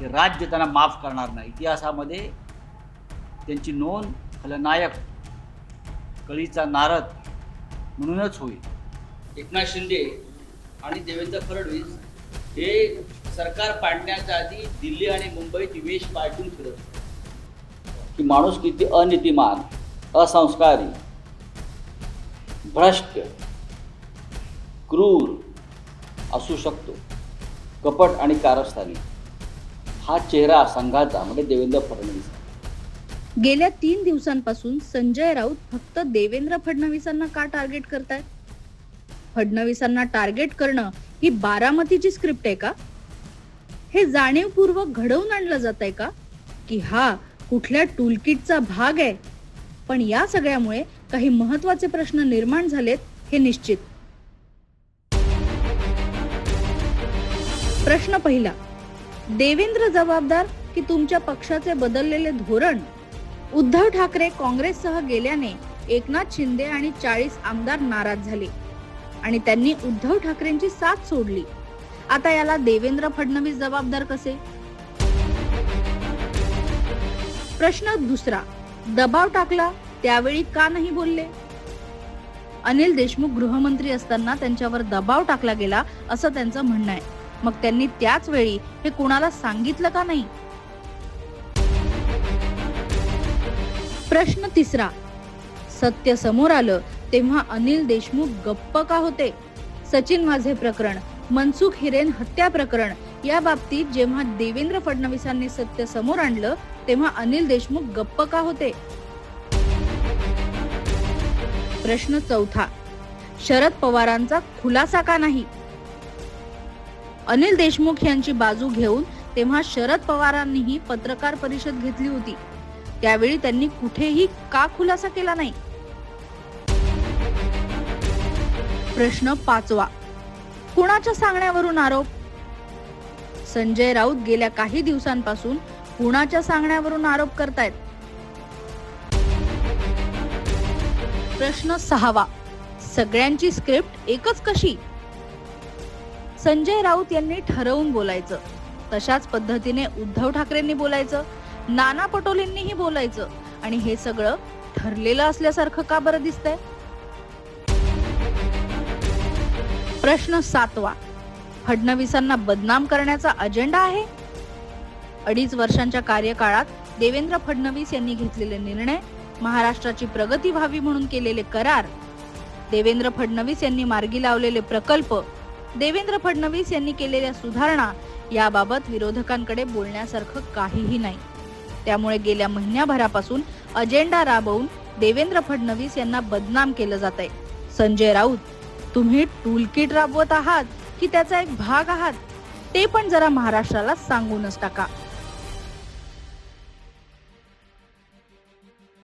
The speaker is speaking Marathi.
हे राज्य त्यांना माफ करणार नाही. इतिहासामध्ये त्यांची नोंद खलनायक कळीचा नारद म्हणूनच होईल. एकनाथ शिंदे आणि देवेंद्र फडणवीस हे सरकार पाडण्याच्या आधी दिल्ली आणि मुंबईत वेश पाठवून फिरत की माणूस किती अनितिमान असंस्कारी भ्रष्ट क्रूर असू शकतो. कपट आणि कारस्थानी. हा चेहरा संघाचा म्हणजे देवेंद्र फडणवीस. गेल्या तीन दिवसांपासून संजय राऊत फक्त देवेंद्र फडणवीसांना का टार्गेट करतायत? फडणवीसांना टार्गेट करणं ही बारामतीची स्क्रिप्ट आहे का? हे जाणीवपूर्वक घडवून आणलं जात आहे का? की हा कुठल्या टूलकिटचा भाग आहे? पण या सगळ्यामुळे काही महत्त्वाचे प्रश्न निर्माण झालेत हे निश्चित. प्रश्न पहिला देवेंद्र जबाबदार की तुमच्या पक्षाचे बदललेले धोरण? उद्धव ठाकरे काँग्रेससह गेल्याने एकनाथ शिंदे आणि चाळीस आमदार नाराज झाले आणि त्यांनी उद्धव ठाकरेंची साथ सोडली. आता याला देवेंद्र फडणवीस जबाबदार कसे? प्रश्न दुसरा दबाव टाकला त्यावेळी का नाही बोलले? अनिल देशमुख गृहमंत्री असताना त्यांच्यावर दबाव टाकला गेला असं त्यांचं म्हणणं आहे. मग त्यांनी त्याच वेळी हे कुणाला सांगितलं का नाही? प्रश्न तिसरा. सत्य समोर आलं तेव्हा अनिल देशमुख गप्प का होते? सचिन माझे प्रकरण मनसुख हिरेन हत्या प्रकरण या बाबतीत जेव्हा देवेंद्र फडणवीसांनी सत्य समोर आणलं तेव्हा अनिल देशमुख गप्प का होते? प्रश्न चौथा. शरद पवारांचा खुलासा का नाही? अनिल देशमुख यांची बाजू घेऊन तेव्हा शरद पवारांनीही पत्रकार परिषद घेतली होती. त्यावेळी त्यांनी कुठेही का खुलासा केला नाही. प्रश्न पाचवा. कुणाच्या सांगण्यावरून आरोप? संजय राऊत गेल्या काही दिवसांपासून कुणाच्या सांगण्यावरून आरोप करतायत? प्रश्न सहावा. सगळ्यांची स्क्रिप्ट एकच कशी? संजय राऊत यांनी ठरवून बोलायचं. तशाच पद्धतीने उद्धव ठाकरेंनी बोलायचं नाना पटोलेंनीही बोलायचं आणि हे सगळं ठरलेलं असल्यासारखं का बरं दिसतंय? प्रश्न सातवा. फडणवीसांना बदनाम करण्याचा अजेंडा आहे? अडीच वर्षांच्या कार्यकाळात देवेंद्र फडणवीस यांनी घेतलेले निर्णय महाराष्ट्राची प्रगती व्हावी म्हणून केलेले करार देवेंद्र फडणवीस यांनी मार्गी लावलेले प्रकल्प देवेंद्र फडणवीस यांनी केलेल्या सुधारणा याबाबत विरोधकांकडे बोलण्यासारखं काहीही नाही. त्यामुळे गेल्या महिन्याभरापासून अजेंडा राबवून देवेंद्र फडणवीस यांना बदनाम केलं जात आहे संजय राऊत तुम्ही टूलकिट राबवत आहात की त्याचा एक भाग आहात? ते पण जरा महाराष्ट्राला सांगूनच टाका.